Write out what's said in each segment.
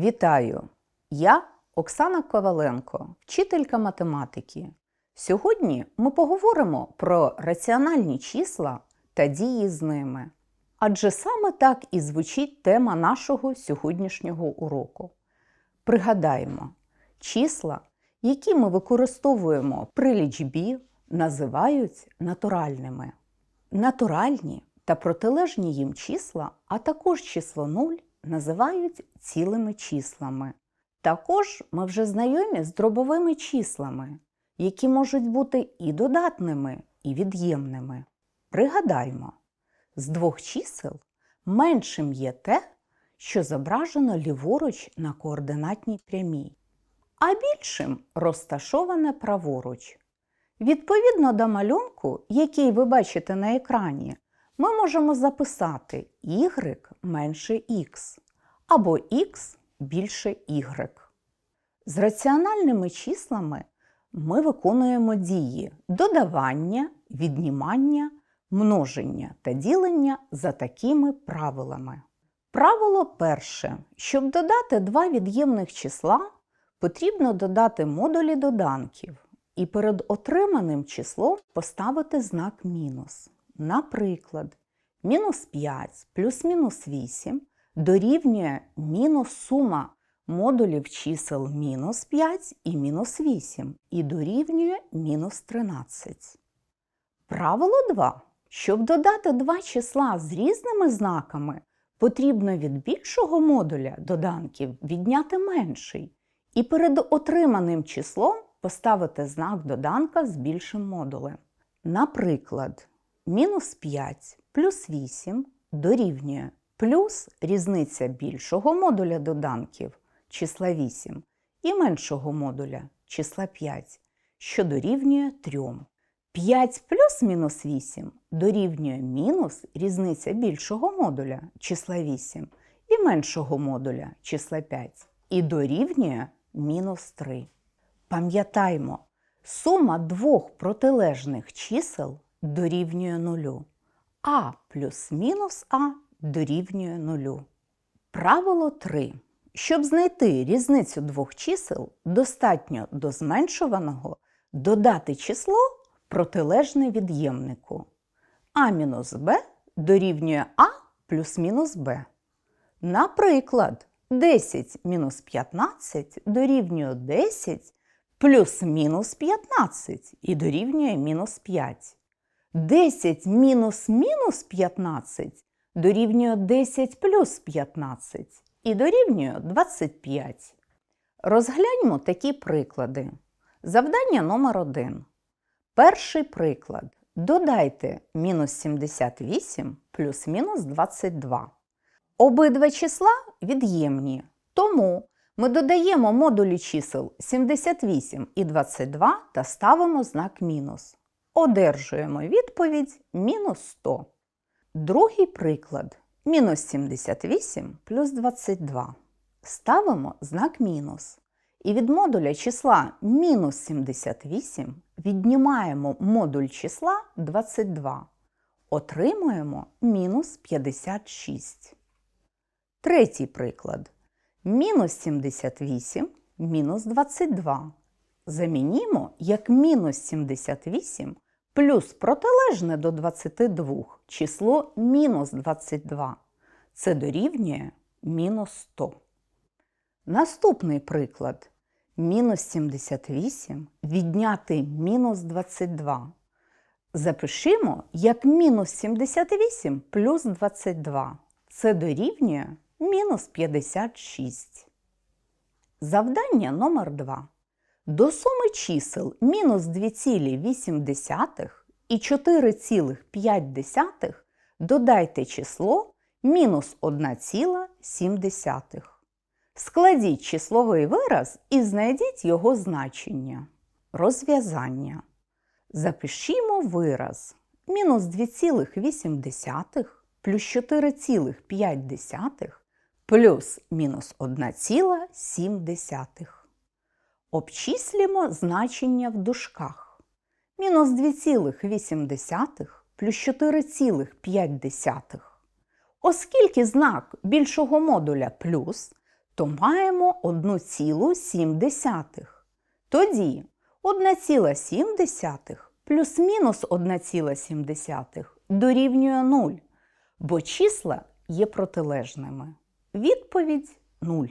Вітаю! Я Оксана Коваленко, вчителька математики. Сьогодні ми поговоримо про раціональні числа та дії з ними. Адже саме так і звучить тема нашого сьогоднішнього уроку. Пригадаємо, числа, які ми використовуємо при лічбі, називають натуральними. Натуральні та протилежні їм числа, а також число 0 називають цілими числами. Також ми вже знайомі з дробовими числами, які можуть бути і додатними, і від'ємними. Пригадаймо, з двох чисел меншим є те, що зображено ліворуч на координатній прямій, а більшим розташоване праворуч. Відповідно до малюнку, який ви бачите на екрані, ми можемо записати y менше x або x більше y. З раціональними числами ми виконуємо дії додавання, віднімання, множення та ділення за такими правилами. Правило перше. Щоб додати два від'ємних числа, потрібно додати модулі доданків і перед отриманим числом поставити знак мінус. Наприклад, мінус 5 плюс мінус 8 дорівнює мінус сума модулів чисел мінус 5 і мінус 8 і дорівнює мінус 13. Правило 2. Щоб додати два числа з різними знаками, потрібно від більшого модуля доданків відняти менший і перед отриманим числом поставити знак доданка з більшим модулем. Наприклад, мінус 5 плюс 8 дорівнює плюс різниця більшого модуля доданків числа 8 і меншого модуля числа 5, що дорівнює 3. 5 плюс мінус 8 дорівнює мінус різниця більшого модуля числа 8 і меншого модуля числа 5 і дорівнює мінус 3. Пам'ятаймо, сума двох протилежних чисел дорівнює нулю. А плюс мінус А дорівнює нулю. Правило 3. Щоб знайти різницю двох чисел, достатньо до зменшуваного додати число протилежне від'ємнику. А мінус Б дорівнює А плюс мінус Б. Наприклад, 10 мінус 15 дорівнює 10 плюс мінус 15 і дорівнює мінус 5. 10 мінус мінус 15 дорівнює 10 плюс 15 і дорівнює 25. Розгляньмо такі приклади. Завдання номер 1. Перший приклад. Додайте мінус 78 плюс мінус 22. Обидва числа від'ємні, тому ми додаємо модулі чисел 78 і 22 та ставимо знак мінус. Одержуємо відповідь мінус 100. Другий приклад. Мінус 78 плюс 22. Ставимо знак мінус. І від модуля числа мінус 78 віднімаємо модуль числа 22. Отримуємо мінус 56. Третій приклад. Мінус 78 мінус 22. Замінімо як мінус 78 плюс протилежне до 22 число мінус 22. Це дорівнює мінус 100. Наступний приклад. Мінус 78 відняти мінус 22. Запишімо як мінус 78 плюс 22. Це дорівнює мінус 56. Завдання номер 2. До суми чисел мінус 2,8 і 4,5 додайте число мінус 1,7. Складіть числовий вираз і знайдіть його значення. Розв'язання. Запишімо вираз мінус 2,8 плюс 4,5 плюс мінус 1,7. Обчислімо значення в дужках. Мінус 2,8 плюс 4,5. Оскільки знак більшого модуля плюс, то маємо 1,7. Тоді 1,7 плюс-мінус 1,7 дорівнює 0, бо числа є протилежними. Відповідь 0.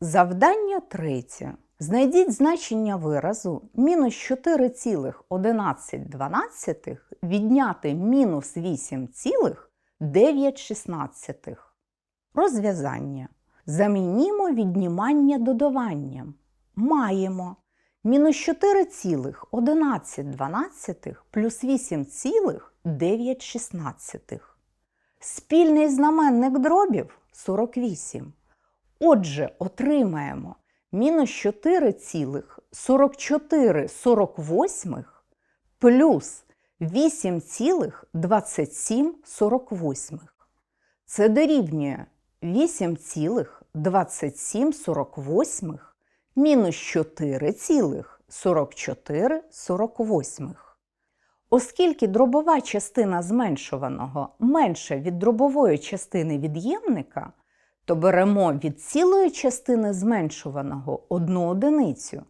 Завдання третє. Знайдіть значення виразу мінус 4,11 відняти мінус 8,916. Розв'язання. Замінімо віднімання додаванням. Маємо мінус 4,11 плюс 8,916. Спільний знаменник дробів 48. Отже, отримаємо мінус 4,4448 плюс 8,2748. Це дорівнює 8,2748 мінус 4,4448. Оскільки дробова частина зменшуваного менша від дробової частини від'ємника, то беремо від цілої частини зменшуваного одну одиницю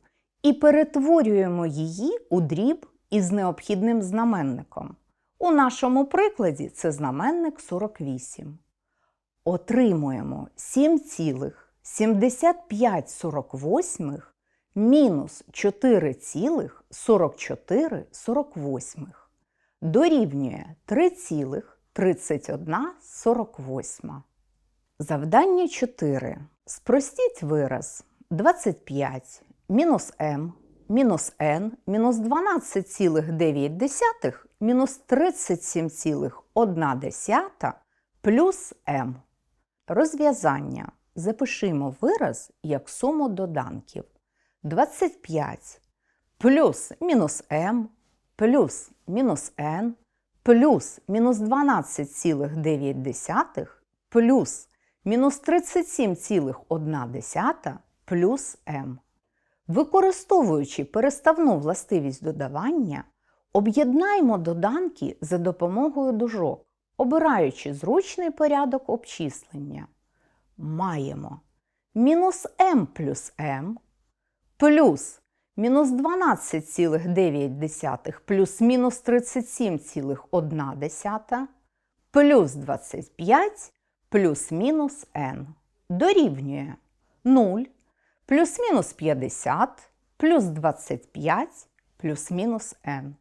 і перетворюємо її у дріб із необхідним знаменником. У нашому прикладі це знаменник 48. Отримуємо 7,7548 мінус 4,4448 дорівнює 3,3148. Завдання 4. Спростіть вираз. 25 мінус m мінус n мінус 12,9 мінус 37,1 плюс m. Розв'язання. Запишімо вираз як суму доданків. 25 плюс мінус m плюс мінус n плюс мінус 12,9 плюс мінус 37,1 плюс m. Використовуючи переставну властивість додавання, об'єднаємо доданки за допомогою дужок, обираючи зручний порядок обчислення. Маємо мінус m плюс m плюс мінус 12,9 плюс мінус 37,1 плюс 25 плюс мінус n дорівнює 0 плюс мінус 50 плюс 25 плюс мінус n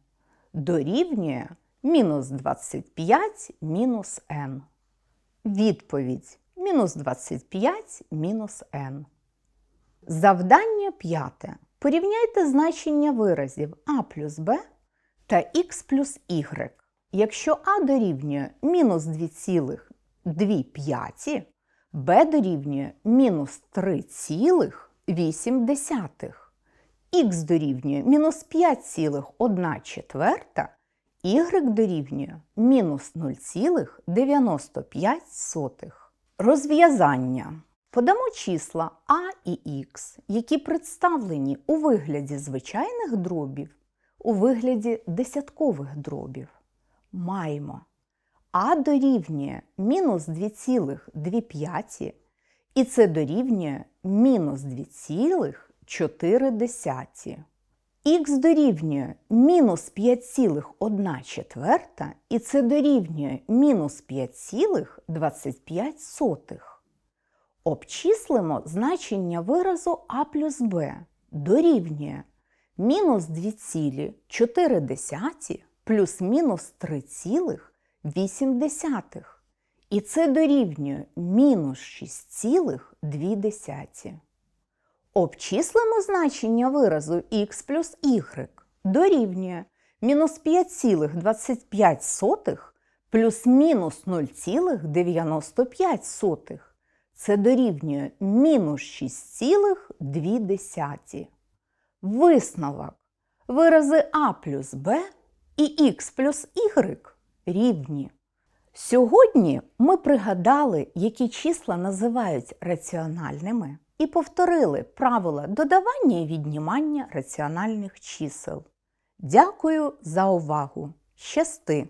дорівнює мінус 25 мінус n. Відповідь мінус 25 мінус n. Завдання п'яте. Порівняйте значення виразів а плюс b та х плюс y. Якщо а дорівнює мінус 2,2, b дорівнює мінус 3,8, х дорівнює мінус 5,1 четверта, y дорівнює мінус 0,95. Розв'язання. Подамо числа а і х, які представлені у вигляді звичайних дробів, у вигляді десяткових дробів. Маємо а дорівнює мінус 2,2, і це дорівнює мінус 2,4. Х дорівнює мінус 5,1 четверта, і це дорівнює мінус 5,25. Обчислимо значення виразу а плюс b дорівнює мінус 2,4 плюс мінус 3,8. І це дорівнює мінус 6,2. Обчислимо значення виразу х плюс y дорівнює мінус 5,25 плюс мінус 0,95. Це дорівнює мінус 6,2. Висновок. Вирази а плюс b і х плюс y рівні. Сьогодні ми пригадали, які числа називають раціональними, і повторили правила додавання і віднімання раціональних чисел. Дякую за увагу! Щасти!